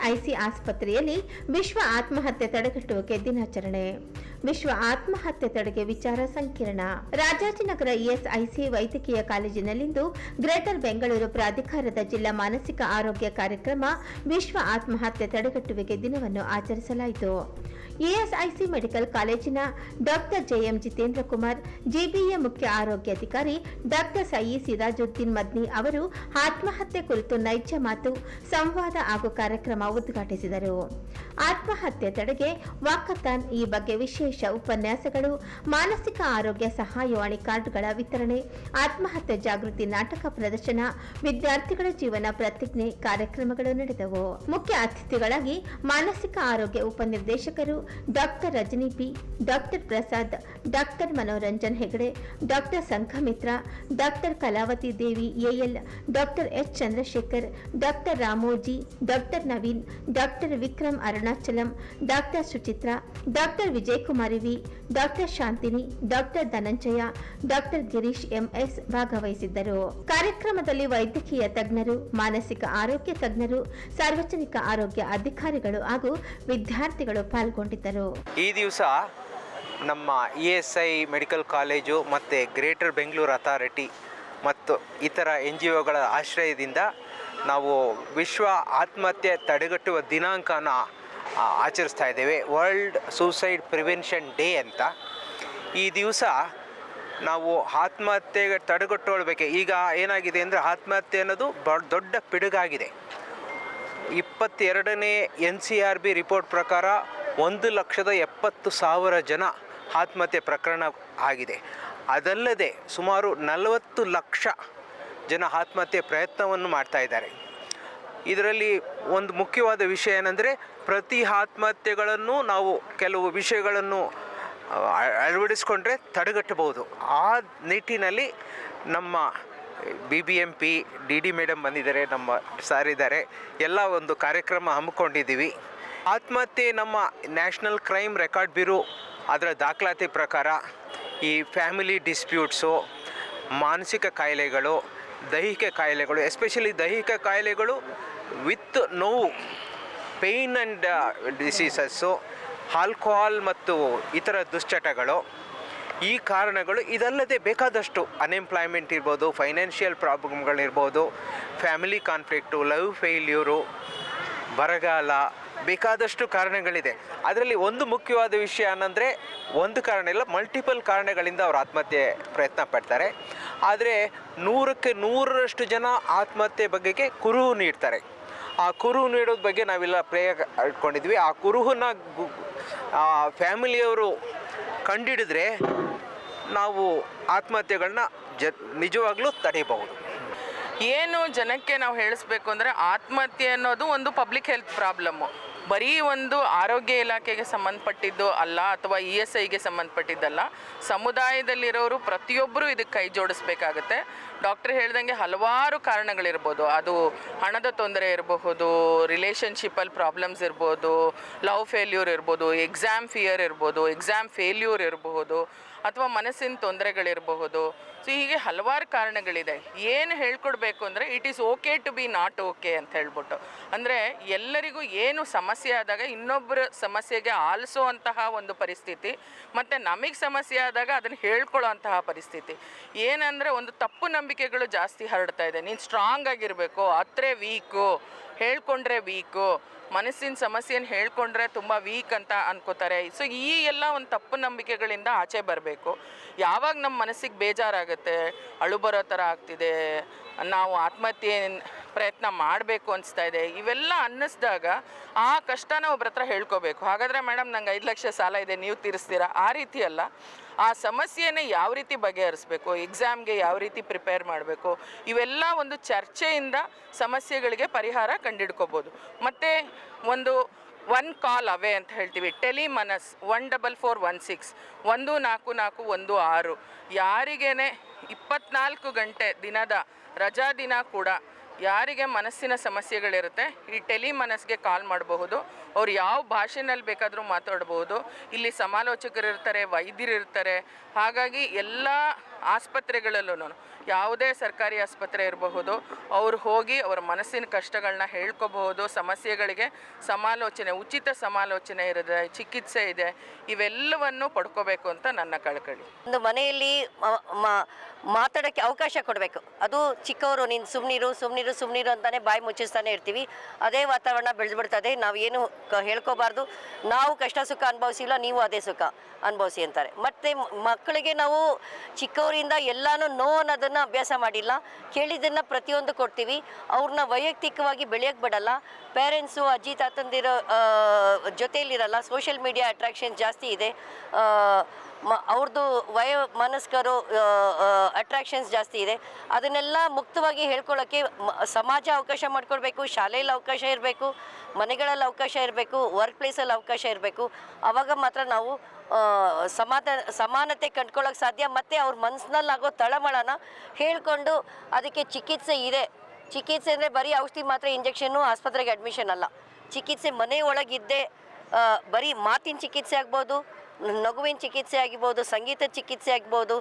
ESIC ಆಸ್ಪತ್ರೆಯಲ್ಲಿ ವಿಶ್ವ ಆತ್ಮಹತ್ಯೆ ತಡೆಗಟ್ಟುವಿಕೆ ದಿನಾಚರಣೆ ವಿಶ್ವ ಆತ್ಮಹತ್ಯೆ ತಡೆಗೆ ವಿಚಾರ ಸಂಕಿರಣ. ರಾಜಾಜಿನಗರ ಇಎಸ್ಐಸಿ ವೈದ್ಯಕೀಯ ಕಾಲೇಜಿನಲ್ಲಿಂದು ಗ್ರೇಟರ್ ಬೆಂಗಳೂರು ಪ್ರಾಧಿಕಾರದ ಜಿಲ್ಲಾ ಮಾನಸಿಕ ಆರೋಗ್ಯ ಕಾರ್ಯಕ್ರಮ ವಿಶ್ವ ಆತ್ಮಹತ್ಯೆ ತಡೆಗಟ್ಟುವಿಕೆ ದಿನವನ್ನು ಆಚರಿಸಲಾಯಿತು. ಇಎಸ್ಐಸಿ ಮೆಡಿಕಲ್ ಕಾಲೇಜಿನ doctor JM Jitendra Kumar GBA ಮುಖ್ಯ ಆರೋಗ್ಯಾಧಿಕಾರಿ ಡಾಕ್ಟರ್ ಸಯಿ ಸಿರಾಜುದ್ದೀನ್ ಮದ್ನಿ ಅವರು ಆತ್ಮಹತ್ಯೆ ಕುರಿತು ನೈಜ ಮಾತು, ಸಂವಾದ ಹಾಗೂ ಕಾರ್ಯಕ್ರಮ ಉದ್ಘಾಟಿಸಿದರು ಆತ್ಮಹತ್ಯೆ ತಡೆಗೆ ವಾಕಥಾನ್ ಈ ಬಗ್ಗೆ ವಿಶೇಷ ಉಪನ್ಯಾಸಗಳು, ಮಾನಸಿಕ ಆರೋಗ್ಯ ಸಹಾಯವಾಣಿ ಕಾರ್ಡ್ಗಳ ವಿತರಣೆ, ಆತ್ಮಹತ್ಯೆ ಜಾಗೃತಿ ನಾಟಕ ಪ್ರದರ್ಶನ, ವಿದ್ಯಾರ್ಥಿಗಳ ಜೀವನ ಪ್ರತಿಜ್ಞೆ ಕಾರ್ಯಕ್ರಮಗಳು ನಡೆದವು. ಮುಖ್ಯ ಅತಿಥಿಗಳಾಗಿ ಮಾನಸಿಕ ಆರೋಗ್ಯ ಉಪನಿರ್ದೇಶಕರು doctor Rajani P, doctor Prasad, doctor Manoranjan Hegde, doctor Sanghamitra, doctor Kalavathi Devi AL doctor H Chandrashekar, doctor Ramoji, doctor Naveen doctor Vikram Arunachalam, doctor Suchitra, doctor Vijayakumari V, doctor Shantini, doctor Dhananjaya, doctor Girish MS ಭಾಗವಹಿಸಿದ್ದರು. ಕಾರ್ಯಕ್ರಮದಲ್ಲಿ ವೈದ್ಯಕೀಯ ತಜ್ಞರು, ಮಾನಸಿಕ ಆರೋಗ್ಯ ತಜ್ಞರು, ಸಾರ್ವಜನಿಕ ಆರೋಗ್ಯ ಅಧಿಕಾರಿಗಳು ಹಾಗೂ ವಿದ್ಯಾರ್ಥಿಗಳು ಪಾಲ್ಗೊಂಡಿದ್ದರು. ಈ ದಿವಸ ನಮ್ಮ E S I medical college ಮತ್ತು ಗ್ರೇಟರ್ ಬೆಂಗಳೂರು ಅಥಾರಿಟಿ ಮತ್ತು ಇತರ ಎನ್ ಜಿ ಒಗಳ ಆಶ್ರಯದಿಂದ ನಾವು ವಿಶ್ವ ಆತ್ಮಹತ್ಯೆ ತಡೆಗಟ್ಟುವ ದಿನಾಂಕನ ಆಚರಿಸ್ತಾ ಇದ್ದೇವೆ. ವರ್ಲ್ಡ್ ಸೂಸೈಡ್ ಪ್ರಿವೆನ್ಷನ್ ಡೇ ಅಂತ. ಈ ದಿವಸ ನಾವು ಆತ್ಮಹತ್ಯೆ ತಡೆಗಟ್ಟಿಕೊಳ್ಬೇಕು ಈಗ ಏನಾಗಿದೆ ಅಂದರೆ ಆತ್ಮಹತ್ಯೆ ಅನ್ನೋದು ದೊಡ್ಡ ಪಿಡುಗಾಗಿದೆ. ಇಪ್ಪತ್ತೆರಡನೇ N C R B report ಪ್ರಕಾರ ಒಂದು ಲಕ್ಷದ ಎಪ್ಪತ್ತು ಸಾವಿರ ಜನ ಆತ್ಮಹತ್ಯೆ ಪ್ರಕರಣ ಆಗಿದೆ. ಅದಲ್ಲದೆ ಸುಮಾರು ನಲವತ್ತು ಲಕ್ಷ ಜನ ಆತ್ಮಹತ್ಯೆ ಪ್ರಯತ್ನವನ್ನು ಮಾಡ್ತಾ ಇದ್ದಾರೆ. ಇದರಲ್ಲಿ ಒಂದು ಮುಖ್ಯವಾದ ವಿಷಯ ಏನಂದರೆ, ಪ್ರತಿ ಆತ್ಮಹತ್ಯೆಗಳನ್ನು ನಾವು ಕೆಲವು ವಿಷಯಗಳನ್ನು ಅಳವಡಿಸ್ಕೊಂಡ್ರೆ ತಡೆಗಟ್ಟಬಹುದು. ಆ ನಿಟ್ಟಿನಲ್ಲಿ ನಮ್ಮ B B M P D D madam ಬಂದಿದ್ದಾರೆ, ನಮ್ಮ ಸಾರ್ ಇದ್ದಾರೆ. ಎಲ್ಲ ಒಂದು ಕಾರ್ಯಕ್ರಮ ಹಮ್ಮಿಕೊಂಡಿದ್ದೀವಿ. ಆತ್ಮಹತ್ಯೆ ನಮ್ಮ ನ್ಯಾಷನಲ್ ಕ್ರೈಮ್ ರೆಕಾರ್ಡ್ ಬ್ಯೂರೋ ಅದರ ದಾಖಲಾತಿ ಪ್ರಕಾರ ಈ ಫ್ಯಾಮಿಲಿ ಡಿಸ್ಪ್ಯೂಟ್ಸು, ಮಾನಸಿಕ ಕಾಯಿಲೆಗಳು ದೈಹಿಕ ಕಾಯಿಲೆಗಳು ಎಸ್ಪೆಷಲಿ ದೈಹಿಕ ಕಾಯಿಲೆಗಳು ವಿತ್ ನೋವು ಪೇಯ್ನ್ ಆ್ಯಂಡ್ ಡಿಸೀಸಸ್ಸು ಆಲ್ಕೋಹಾಲ್ ಮತ್ತು ಇತರ ದುಶ್ಚಟಗಳು, ಈ ಕಾರಣಗಳು ಇದಲ್ಲದೆ ಬೇಕಾದಷ್ಟು ಅನ್ಎಂಪ್ಲಾಯ್ಮೆಂಟ್ ಇರ್ಬೋದು ಫೈನಾನ್ಷಿಯಲ್ ಪ್ರಾಬ್ಲಮ್ಗಳಿರ್ಬೋದು ಫ್ಯಾಮಿಲಿ ಕಾನ್ಫ್ಲಿಕ್ಟು ಲವ್ ಫೇಲ್ಯೂರು ಬರಗಾಲ ಬೇಕಾದಷ್ಟು ಕಾರಣಗಳಿದೆ. ಅದರಲ್ಲಿ ಒಂದು ಮುಖ್ಯವಾದ ವಿಷಯ ಏನಂದರೆ, ಒಂದು ಕಾರಣ ಇಲ್ಲ ಮಲ್ಟಿಪಲ್ ಕಾರಣಗಳಿಂದ ಅವರು ಆತ್ಮಹತ್ಯೆ ಪ್ರಯತ್ನ ಪಡ್ತಾರೆ. ಆದರೆ ನೂರಕ್ಕೆ ನೂರರಷ್ಟು ಜನ ಆತ್ಮಹತ್ಯೆ ಬಗ್ಗೆಗೆ ಕುರುಹು ನೀಡ್ತಾರೆ. ಆ ಕುರುಹು ನೀಡೋದ್ರ ಬಗ್ಗೆ ನಾವೆಲ್ಲ ಪ್ರೇಯ ಇಟ್ಕೊಂಡಿದ್ವಿ ಆ ಕುರುಹನ್ನ ಫ್ಯಾಮಿಲಿಯವರು ಕಂಡಿಡಿದ್ರೆ ನಾವು ಆತ್ಮಹತ್ಯೆಗಳನ್ನ ಜ, ನಿಜವಾಗ್ಲೂ ತಡೆಯಬಹುದು. ಏನು ಜನಕ್ಕೆ ನಾವು ಹೇಳಿಸ್ಬೇಕು ಅಂದರೆ ಆತ್ಮಹತ್ಯೆ ಅನ್ನೋದು ಒಂದು ಪಬ್ಲಿಕ್ ಹೆಲ್ತ್ ಪ್ರಾಬ್ಲಮ್ಮು ಬರೀ ಒಂದು ಆರೋಗ್ಯ ಇಲಾಖೆಗೆ ಸಂಬಂಧಪಟ್ಟಿದ್ದು ಅಲ್ಲ ಅಥವಾ ಇ ಎಸ್ ಐಗೆ ಸಂಬಂಧಪಟ್ಟಿದ್ದಲ್ಲ, ಸಮುದಾಯದಲ್ಲಿರೋರು ಪ್ರತಿಯೊಬ್ಬರು ಇದಕ್ಕೆ ಕೈ ಜೋಡಿಸ್ಬೇಕಾಗತ್ತೆ. ಡಾಕ್ಟರ್ ಹೇಳ್ದಂಗೆ ಹಲವಾರು ಕಾರಣಗಳಿರ್ಬೋದು. ಅದು ಹಣದ ತೊಂದರೆ ಇರಬಹುದು ರಿಲೇಷನ್ಶಿಪ್ಪಲ್ಲಿ ಪ್ರಾಬ್ಲಮ್ಸ್ ಇರ್ಬೋದು ಲವ್ ಫೇಲ್ಯೂರ್ ಇರ್ಬೋದು ಎಕ್ಸಾಮ್ ಫಿಯರ್ ಇರ್ಬೋದು ಎಕ್ಸಾಮ್ ಫೇಲ್ಯೂರ್ ಇರಬಹುದು ಅಥವಾ ಮನಸ್ಸಿನ ತೊಂದರೆಗಳಿರಬಹುದು. ಸೊ ಹೀಗೆ ಹಲವಾರು ಕಾರಣಗಳಿದೆ. ಏನು ಹೇಳ್ಕೊಡ್ಬೇಕು ಅಂದರೆ it is okay to be not okay ಅಂತ ಹೇಳ್ಬಿಟ್ಟು. ಅಂದರೆ, ಎಲ್ಲರಿಗೂ ಏನು ಸಮಸ್ಯೆ ಆದಾಗ ಇನ್ನೊಬ್ಬರ ಸಮಸ್ಯೆಗೆ ಆಲಿಸುವಂತಹ ಒಂದು ಪರಿಸ್ಥಿತಿ, ಮತ್ತು ನಮಗೆ ಸಮಸ್ಯೆ ಆದಾಗ ಅದನ್ನು ಹೇಳ್ಕೊಳ್ಳೋ ಅಂತಹ ಪರಿಸ್ಥಿತಿ. ಏನಂದರೆ, ಒಂದು ತಪ್ಪು ನಂಬಿಕೆಗಳು ಜಾಸ್ತಿ ಹರಡ್ತಾ ಇದೆ. ನೀನು ಸ್ಟ್ರಾಂಗ್ ಆಗಿರಬೇಕು ಅತ್ರೆ ವೀಕು ಹೇಳ್ಕೊಂಡ್ರೆ ವೀಕು ಮನಸ್ಸಿನ ಸಮಸ್ಯೆಯನ್ನು ಹೇಳ್ಕೊಂಡ್ರೆ ತುಂಬ ವೀಕ್ ಅಂತ ಅನ್ಕೋತಾರೆ. ಸೊ ಈ ಎಲ್ಲ ಒಂದು ತಪ್ಪು ನಂಬಿಕೆಗಳಿಂದ ಆಚೆ ಬರಬೇಕು. ಯಾವಾಗ ನಮ್ಮ ಮನಸ್ಸಿಗೆ ಬೇಜಾರಾಗುತ್ತೆ, ಅಳು ಬರೋ ಥರ ಆಗ್ತಿದೆ, ನಾವು ಆತ್ಮಹತ್ಯೆ ಪ್ರಯತ್ನ ಮಾಡಬೇಕು ಅನಿಸ್ತಾ ಇದೆ. ಇವೆಲ್ಲ ಅನ್ನಿಸ್ದಾಗ ಆ ಕಷ್ಟನ ಒಬ್ರ ಹತ್ರ ಹೇಳ್ಕೋಬೇಕು. ಹಾಗಾದರೆ ಮೇಡಮ್ ನಂಗೆ ಐದು ಲಕ್ಷ ಸಾಲ ಇದೆ, ನೀವು ತೀರಿಸ್ತೀರಾ? ಆ ರೀತಿ ಅಲ್ಲ. ಆ ಸಮಸ್ಯೆನೇ ಯಾವ ರೀತಿ ಬಗೆಹರಿಸ್ಬೇಕು? ಎಕ್ಸಾಮ್ಗೆ ಯಾವ ರೀತಿ ಪ್ರಿಪೇರ್ ಮಾಡಬೇಕು? ಇವೆಲ್ಲ ಒಂದು ಚರ್ಚೆಯಿಂದ ಸಮಸ್ಯೆಗಳಿಗೆ ಪರಿಹಾರ ಕಂಡಿಡ್ಕೋಬೋದು. ಮತ್ತು ಒಂದು ಒನ್ ಕಾಲ್ ಅವೇ ಅಂತ ಹೇಳ್ತೀವಿ. Telemanas one double four one six ಒಂದು ನಾಲ್ಕು ನಾಲ್ಕು ಒಂದು ಆರು. ಯಾರಿಗೇನೆ ಇಪ್ಪತ್ನಾಲ್ಕು ಗಂಟೆ ದಿನದ ರಜಾ ದಿನ ಕೂಡ ಯಾರಿಗೆ ಮನಸ್ಸಿನ ಸಮಸ್ಯೆಗಳಿರುತ್ತೆ, ಈ ಟೆಲಿ ಮನಸ್ಸಿಗೆ ಕಾಲ್ ಮಾಡಬಹುದು. ಅವ್ರು ಯಾವ ಭಾಷೆನಲ್ಲಿ ಬೇಕಾದರೂ ಮಾತಾಡ್ಬೋದು ಇಲ್ಲಿ ಸಮಾಲೋಚಕರು ಇರ್ತಾರೆ ವೈದ್ಯರು ಇರ್ತಾರೆ ಹಾಗಾಗಿ ಎಲ್ಲ ಆಸ್ಪತ್ರೆಗಳಲ್ಲೂ ಯಾವುದೇ ಸರ್ಕಾರಿ ಆಸ್ಪತ್ರೆ ಇರಬಹುದು. ಅವರು ಹೋಗಿ ಅವರ ಮನಸ್ಸಿನ ಕಷ್ಟಗಳನ್ನ ಹೇಳ್ಕೋಬಹುದು. ಸಮಸ್ಯೆಗಳಿಗೆ ಸಮಾಲೋಚನೆ, ಉಚಿತ ಸಮಾಲೋಚನೆ ಇರುತ್ತೆ ಚಿಕಿತ್ಸೆ ಇದೆ. ಇವೆಲ್ಲವನ್ನು ಪಡ್ಕೋಬೇಕು ಅಂತ ನನ್ನ ಕಳಕಳಿ. ಒಂದು ಮನೆಯಲ್ಲಿ ಮಾತಾಡೋಕ್ಕೆ ಅವಕಾಶ ಕೊಡಬೇಕು. ಅದು ಚಿಕ್ಕವರು, ನೀನು ಸುಮ್ಮನಿರು ಸುಮ್ಮನಿರು ಸುಮ್ಮನಿರು ಅಂತಾನೆ ಬಾಯಿ ಮುಚ್ಚಿಸ್ತಾನೆ ಇರ್ತೀವಿ. ಅದೇ ವಾತಾವರಣ ಬೆಳೆದ್ಬಿಡ್ತದೆ. ನಾವು ಏನು ಹೇಳ್ಕೋಬಾರ್ದು. ನಾವು ಕಷ್ಟ ಸುಖ ಅನುಭವಿಸಿಲ್ಲ, ನೀವು ಅದೇ ಸುಖ ಅನುಭವಿಸಿ ಅಂತಾರೆ. ಮತ್ತು ಮಕ್ಕಳಿಗೆ ನಾವು ಚಿಕ್ಕವರಿಂದ ಎಲ್ಲಾನು ನೋ ಅನ್ನೋದನ್ನು ಅಭ್ಯಾಸ ಮಾಡಿಲ್ಲ. ಕೇಳಿದ್ದನ್ನು ಪ್ರತಿಯೊಂದು ಕೊಡ್ತೀವಿ. ಅವ್ರನ್ನ ವೈಯಕ್ತಿಕವಾಗಿ ಬೆಳೆಯೋಕ್ಕೆ ಬಿಡಲ್ಲ. ಪೇರೆಂಟ್ಸು ಅಜ್ಜಿ, ತಾತಂದಿರೋ ಜೊತೆಯಲ್ಲಿರಲ್ಲ. ಸೋಷಿಯಲ್ ಮೀಡಿಯಾ ಅಟ್ರಾಕ್ಷನ್ ಜಾಸ್ತಿ ಇದೆ. ಮ ಅವ್ರದ್ದು ವಯ, ಮನಸ್ಕರು ಅಟ್ರಾಕ್ಷನ್ಸ್ ಜಾಸ್ತಿ ಇದೆ. ಅದನ್ನೆಲ್ಲ ಮುಕ್ತವಾಗಿ ಹೇಳ್ಕೊಳ್ಳೋಕ್ಕೆ ಸಮಾಜ ಅವಕಾಶ ಮಾಡಿಕೊಡ್ಬೇಕು. ಶಾಲೆಯಲ್ಲಿ ಅವಕಾಶ ಇರಬೇಕು. ಮನೆಗಳಲ್ಲಿ ಅವಕಾಶ ಇರಬೇಕು. ವರ್ಕ್ ಪ್ಲೇಸಲ್ಲಿ ಅವಕಾಶ ಇರಬೇಕು. ಆವಾಗ ಮಾತ್ರ ನಾವು ಆ, ಸಮಾಧ ಸಮಾನತೆ ಕಂಡ್ಕೊಳ್ಳೋಕೆ ಸಾಧ್ಯ. ಮತ್ತು ಅವ್ರ ಮನಸ್ಸಿನಲ್ಲಾಗೋ ತಳಮಳನ ಹೇಳ್ಕೊಂಡು ಅದಕ್ಕೆ ಚಿಕಿತ್ಸೆ ಇದೆ. ಚಿಕಿತ್ಸೆ ಅಂದರೆ ಬರೀ ಔಷಧಿ ಮಾತ್ರ ಇಂಜೆಕ್ಷನ್ನು ಆಸ್ಪತ್ರೆಗೆ ಅಡ್ಮಿಷನ್ ಅಲ್ಲ. ಚಿಕಿತ್ಸೆ ಮನೆಯೊಳಗಿದ್ದೇ ಬರೀ ಮಾತಿನ ಚಿಕಿತ್ಸೆ ಆಗ್ಬೋದು. ನಗುವಿನ ಚಿಕಿತ್ಸೆ ಆಗಿರ್ಬೋದು, ಸಂಗೀತ ಚಿಕಿತ್ಸೆ ಆಗ್ಬೋದು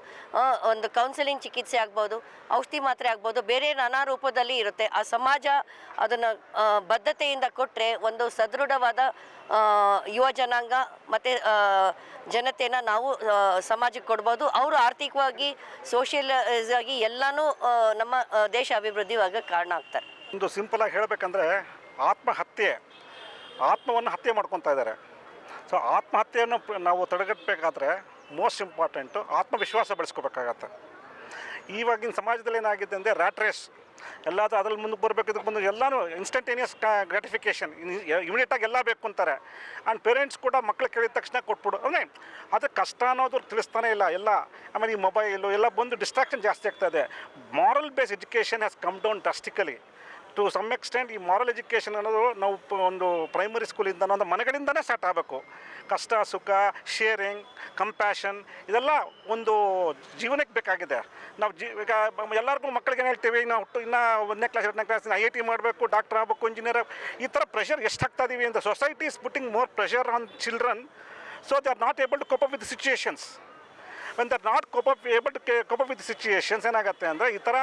ಒಂದು ಕೌನ್ಸಿಲಿಂಗ್ ಚಿಕಿತ್ಸೆ ಆಗ್ಬೋದು, ಔಷಧಿ ಮಾತ್ರೆ ಆಗ್ಬೋದು, ಬೇರೆ ನಾನಾ ರೂಪದಲ್ಲಿ ಇರುತ್ತೆ. ಆ ಸಮಾಜ ಅದನ್ನು ಬದ್ಧತೆಯಿಂದ ಕೊಟ್ಟರೆ ಒಂದು ಸದೃಢವಾದ ಯುವ ಜನಾಂಗ ಮತ್ತು ಜನತೆನ ನಾವು ಸಮಾಜಕ್ಕೆ ಕೊಡ್ಬೋದು. ಅವರು ಆರ್ಥಿಕವಾಗಿ ಸೋಷಿಯಲೈಸ್ ಆಗಿ ಎಲ್ಲನೂ ನಮ್ಮ ದೇಶ ಅಭಿವೃದ್ಧಿಯಾಗಕ್ಕೆ ಕಾರಣ ಆಗ್ತಾರೆ. ಒಂದು ಸಿಂಪಲ್ ಆಗಿ ಹೇಳಬೇಕಂದ್ರೆ ಆತ್ಮಹತ್ಯೆ, ಆತ್ಮವನ್ನು ಹತ್ಯೆ ಮಾಡ್ಕೊತಾ ಇದ್ದಾರೆ. ಸೊ ಆತ್ಮಹತ್ಯೆಯನ್ನು ನಾವು ತಡೆಗಟ್ಟಬೇಕಾದ್ರೆ ಮೋಸ್ಟ್ ಇಂಪಾರ್ಟೆಂಟು ಆತ್ಮವಿಶ್ವಾಸ ಬೆಳೆಸ್ಕೋಬೇಕಾಗತ್ತೆ. ಇವಾಗಿನ ಸಮಾಜದಲ್ಲಿ ಏನಾಗಿದೆ ಅಂದರೆ ರ್ಯಾಟ್ ರೇಸ್ ಎಲ್ಲಾದರೂ ಅದ್ರಲ್ಲಿ ಮುಂದೆ ಬರಬೇಕು, ಇದಕ್ಕೆ ಬಂದು ಎಲ್ಲನೂ ಇನ್ಸ್ಟಂಟೇನಿಯಸ್ ಗ್ರಾಟಿಫಿಕೇಷನ್ ಇಮಿಡಿಯೇಟಾಗಿ ಎಲ್ಲ ಬೇಕು ಅಂತಾರೆ. ಆ್ಯಂಡ್ ಪೇರೆಂಟ್ಸ್ ಕೂಡ ಮಕ್ಳು ಕೇಳಿದ ತಕ್ಷಣ ಕೊಟ್ಬಿಡು ಅಂದರೆ ಅದು ಕಷ್ಟ ಅನ್ನೋದು ತಿಳಿಸ್ತಾನೆ ಇಲ್ಲ, ಎಲ್ಲ ಆಮೇಲೆ ಈ ಮೊಬೈಲು ಎಲ್ಲ ಬಂದು ಡಿಸ್ಟ್ರಾಕ್ಷನ್ ಜಾಸ್ತಿ ಆಗ್ತಾ ಇದೆ. Moral base education has come down drastically to some extent ಈ ಮಾರಲ್ ಎಜುಕೇಷನ್ ಅನ್ನೋದು ನಾವು ಒಂದು ಪ್ರೈಮರಿ ಸ್ಕೂಲಿಂದ ಒಂದು ಮನೆಗಳಿಂದನೇ ಸ್ಟಾರ್ಟ್ ಆಗಬೇಕು. ಕಷ್ಟ, ಸುಖ ಶೇರಿಂಗ್ ಕಂಪ್ಯಾಷನ್ ಇದೆಲ್ಲ ಒಂದು ಜೀವನಕ್ಕೆ ಬೇಕಾಗಿದೆ. ನಾವು ಜೀ, ಈಗ ಎಲ್ಲರಿಗೂ ಮಕ್ಕಳಿಗೆ ಏನು ಹೇಳ್ತೀವಿ ನಾವು ಇನ್ನೂ ಒಂದನೇ ಕ್ಲಾಸ್ ಎರಡನೇ ಕ್ಲಾಸ್ ಐ ಐ ಟಿ ಮಾಡಬೇಕು ಡಾಕ್ಟರ್ ಆಗಬೇಕು ಇಂಜಿನಿಯರ್ ಈ ಥರ ಪ್ರೆಷರ್ ಎಷ್ಟು ಹಾಕ್ತಾ ಇದ್ದೀವಿ ಅಂತ society is putting more pressure on children so they are not able to cope with situations when they're not cope up able to cope up with situations ಏನಾಗುತ್ತೆ ಅಂದರೆ ಈ ಥರ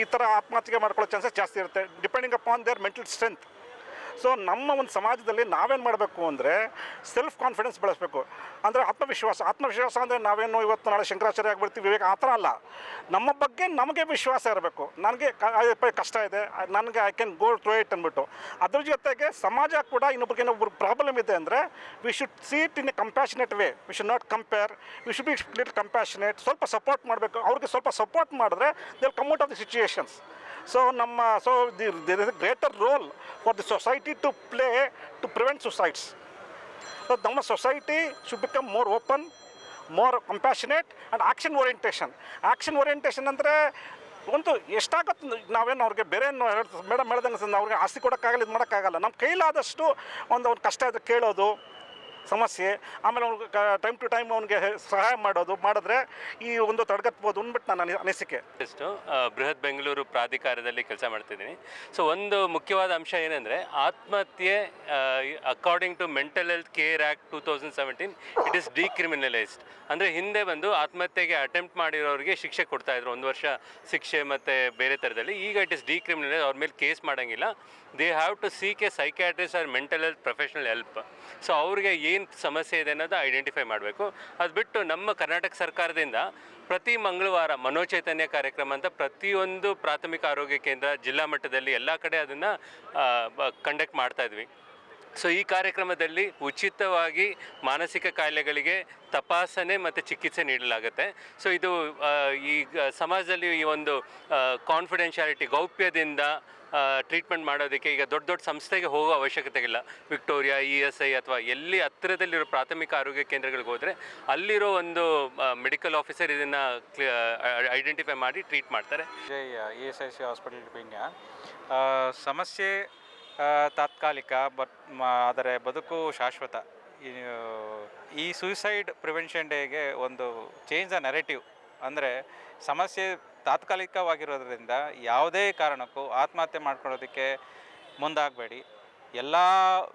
ಈ ಥರ ಆತ್ಮಹತ್ಯೆ ಮಾಡ್ಕೊಳ್ಳೋ ಚಾನ್ಸಸ್ ಜಾಸ್ತಿ ಇರುತ್ತೆ. Depending upon their mental strength so ನಮ್ಮ ಒಂದು ಸಮಾಜದಲ್ಲಿ ನಾವೇನು ಮಾಡಬೇಕು ಅಂದರೆ ಸೆಲ್ಫ್ ಕಾನ್ಫಿಡೆನ್ಸ್ ಬೆಳೆಸಬೇಕು. ಅಂದರೆ ಆತ್ಮವಿಶ್ವಾಸ. ಆತ್ಮವಿಶ್ವಾಸ ಅಂದರೆ ನಾವೇನು ಇವತ್ತು ನಾಳೆ ಶಂಕರಾಚಾರ್ಯ ಆಗಿಬಿಡ್ತೀವಿ, ವಿವೇಕ, ಆ ಥರ ಅಲ್ಲ. ನಮ್ಮ ಬಗ್ಗೆ ನಮಗೆ ವಿಶ್ವಾಸ ಇರಬೇಕು. ನನಗೆ ಕಷ್ಟ ಇದೆ. ನನಗೆ I can go through it ಅಂದ್ಬಿಟ್ಟು. ಅದ್ರ ಜೊತೆಗೆ ಸಮಾಜ ಕೂಡ ಇನ್ನೊಬ್ಬರಿಗೆ ಇನ್ನೊಬ್ರು ಪ್ರಾಬ್ಲಮ್ ಇದೆ ಅಂದರೆ we should see it in a compassionate way we should not compare we should be little compassionate ಸ್ವಲ್ಪ ಸಪೋರ್ಟ್ ಮಾಡಬೇಕು. ಅವ್ರಿಗೆ ಸ್ವಲ್ಪ ಸಪೋರ್ಟ್ ಮಾಡಿದ್ರೆ they come out of the situations so ನಮ್ಮ so the there is greater role for the society to play to prevent suicides so ನಮ್ಮ society should become more open more compassionate and action orientation action orientation ಅಂದರೆ ಒಂದು ಎಷ್ಟಾಗತ್ತೆ ನಾವೇನು ಅವ್ರಿಗೆ ಬೇರೆ madam ಹೇಳ್ದಂಗೆ ಅವ್ರಿಗೆ ಆಸ್ತಿ ಕೊಡೋಕ್ಕಾಗಲ್ಲ ಇದು ಮಾಡೋಕ್ಕಾಗಲ್ಲ ನಮ್ಮ ಕೈಲಾದಷ್ಟು ಒಂದು ಅವ್ರ ಕಷ್ಟ ಇದ್ರೆ ಕೇಳೋದು ಸಮಸ್ಯೆ. ಆಮೇಲೆ ಅವ್ನಿಗೆ ಟೈಮ್ ಟು ಟೈಮ್ ಅವನಿಗೆ ಸಹಾಯ ಮಾಡೋದು, ಮಾಡಿದ್ರೆ ಈ ಒಂದು ತಡೆಗಟ್ಬೋದು ಅಂದ್ಬಿಟ್ಟು ನನ್ನ ಅನಿ- ಅನಿಸಿಕೆ. ಎಷ್ಟು ಬೃಹತ್ ಬೆಂಗಳೂರು ಪ್ರಾಧಿಕಾರದಲ್ಲಿ ಕೆಲಸ ಮಾಡ್ತಿದ್ದೀನಿ. ಸೊ ಒಂದು ಮುಖ್ಯವಾದ ಅಂಶ ಏನಂದರೆ, ಆತ್ಮಹತ್ಯೆ according to mental health care act two thousand seventeen it is decriminalised ಅಂದರೆ ಹಿಂದೆ ಬಂದು ಆತ್ಮಹತ್ಯೆಗೆ ಅಟೆಂಪ್ಟ್ ಮಾಡಿರೋರಿಗೆ ಶಿಕ್ಷೆ ಕೊಡ್ತಾಯಿದ್ರು ಒಂದು ವರ್ಷ ಶಿಕ್ಷೆ ಮತ್ತು ಬೇರೆ ಥರದಲ್ಲಿ. ಈಗ ಇಟ್ ಇಸ್ ಡಿಕ್ರಿಮಿನಲೈಸ್ ಅವ್ರ ಮೇಲೆ ಕೇಸ್ ಮಾಡೋಂಗಿಲ್ಲ. They have to seek a psychiatrist or mental health professional help so ಅವ್ರಿಗೆ ಏನು ಸಮಸ್ಯೆ ಇದೆ ಅನ್ನೋದು ಐಡೆಂಟಿಫೈ ಮಾಡಬೇಕು. ಅದು ಬಿಟ್ಟು ನಮ್ಮ ಕರ್ನಾಟಕ ಸರ್ಕಾರದಿಂದ ಪ್ರತಿ ಮಂಗಳವಾರ ಮನೋಚೈತನ್ಯ ಕಾರ್ಯಕ್ರಮ ಅಂತ ಪ್ರತಿಯೊಂದು ಪ್ರಾಥಮಿಕ ಆರೋಗ್ಯ ಕೇಂದ್ರ ಜಿಲ್ಲಾ ಮಟ್ಟದಲ್ಲಿ ಎಲ್ಲ ಕಡೆ ಅದನ್ನು ಕಂಡಕ್ಟ್ ಮಾಡ್ತಾ ಇದ್ವಿ. ಸೊ ಈ ಕಾರ್ಯಕ್ರಮದಲ್ಲಿ ಉಚಿತವಾಗಿ ಮಾನಸಿಕ ಕಾಯಿಲೆಗಳಿಗೆ ತಪಾಸಣೆ ಮತ್ತು ಚಿಕಿತ್ಸೆ ನೀಡಲಾಗುತ್ತೆ. ಸೊ ಇದು ಈ ಸಮಾಜದಲ್ಲಿ ಈ ಒಂದು ಕಾನ್ಫಿಡೆನ್ಷಿಯಾಲಿಟಿ ಗೌಪ್ಯದಿಂದ ಟ್ರೀಟ್ಮೆಂಟ್ ಮಾಡೋದಕ್ಕೆ ಈಗ ದೊಡ್ಡ ದೊಡ್ಡ ಸಂಸ್ಥೆಗೆ ಹೋಗೋ ಅವಶ್ಯಕತೆ ಇಲ್ಲ. ವಿಕ್ಟೋರಿಯಾ ಇ ಎಸ್ ಐ ಅಥವಾ ಎಲ್ಲಿ ಹತ್ತಿರದಲ್ಲಿರೋ ಪ್ರಾಥಮಿಕ ಆರೋಗ್ಯ ಕೇಂದ್ರಗಳಿಗೆ ಹೋದರೆ ಅಲ್ಲಿರೋ ಒಂದು ಮೆಡಿಕಲ್ ಆಫೀಸರ್ ಇದನ್ನು ಐಡೆಂಟಿಫೈ ಮಾಡಿ ಟ್ರೀಟ್ ಮಾಡ್ತಾರೆ. E S I C hospital ಸಮಸ್ಯೆ ತಾತ್ಕಾಲಿಕ, ಬಟ್ ಆದರೆ ಬದುಕು ಶಾಶ್ವತ. ಈ- ಸೂಸೈಡ್ ಪ್ರಿವೆನ್ಷನ್ ಡೇಗೆ ಒಂದು ಚೇಂಜ್ ದ ನೆರೆಟಿವ್ ಅಂದರೆ ಸಮಸ್ಯೆ ತಾತ್ಕಾಲಿಕವಾಗಿರೋದ್ರಿಂದ ಯಾವುದೇ ಕಾರಣಕ್ಕೂ ಆತ್ಮಹತ್ಯೆ ಮಾಡ್ಕೊಳ್ಳೋದಕ್ಕೆ ಮುಂದಾಗಬೇಡಿ. ಎಲ್ಲ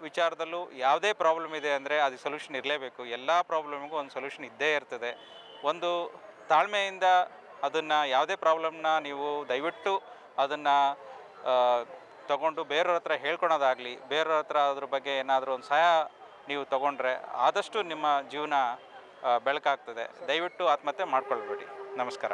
ವಿಚಾರದಲ್ಲೂ ಯಾವುದೇ ಪ್ರಾಬ್ಲಮ್ ಇದೆ ಅಂದರೆ ಅದು ಸೊಲ್ಯೂಷನ್ ಇರಲೇಬೇಕು. ಎಲ್ಲ ಪ್ರಾಬ್ಲಮ್ಗೂ ಒಂದು ಸೊಲ್ಯೂಷನ್ ಇದ್ದೇ ಇರ್ತದೆ. ಒಂದು ತಾಳ್ಮೆಯಿಂದ ಅದನ್ನು, ಯಾವುದೇ ಪ್ರಾಬ್ಲಮ್ನ ನೀವು ದಯವಿಟ್ಟು ಅದನ್ನು ತಗೊಂಡು ಬೇರೆಯವ್ರ ಹತ್ರ ಹೇಳ್ಕೊಳೋದಾಗಲಿ ಬೇರೆಯವ್ರ ಹತ್ರ ಅದ್ರ ಬಗ್ಗೆ ಏನಾದರೂ ಒಂದು ಸಹಾಯ ನೀವು ತಗೊಂಡ್ರೆ ಆದಷ್ಟು ನಿಮ್ಮ ಜೀವನ ಬೆಳಕಾಗ್ತದೆ. ದಯವಿಟ್ಟು ಆತ್ಮಹತ್ಯೆ ಮಾಡ್ಕೊಳ್ಬೇಡಿ. ನಮಸ್ಕಾರ.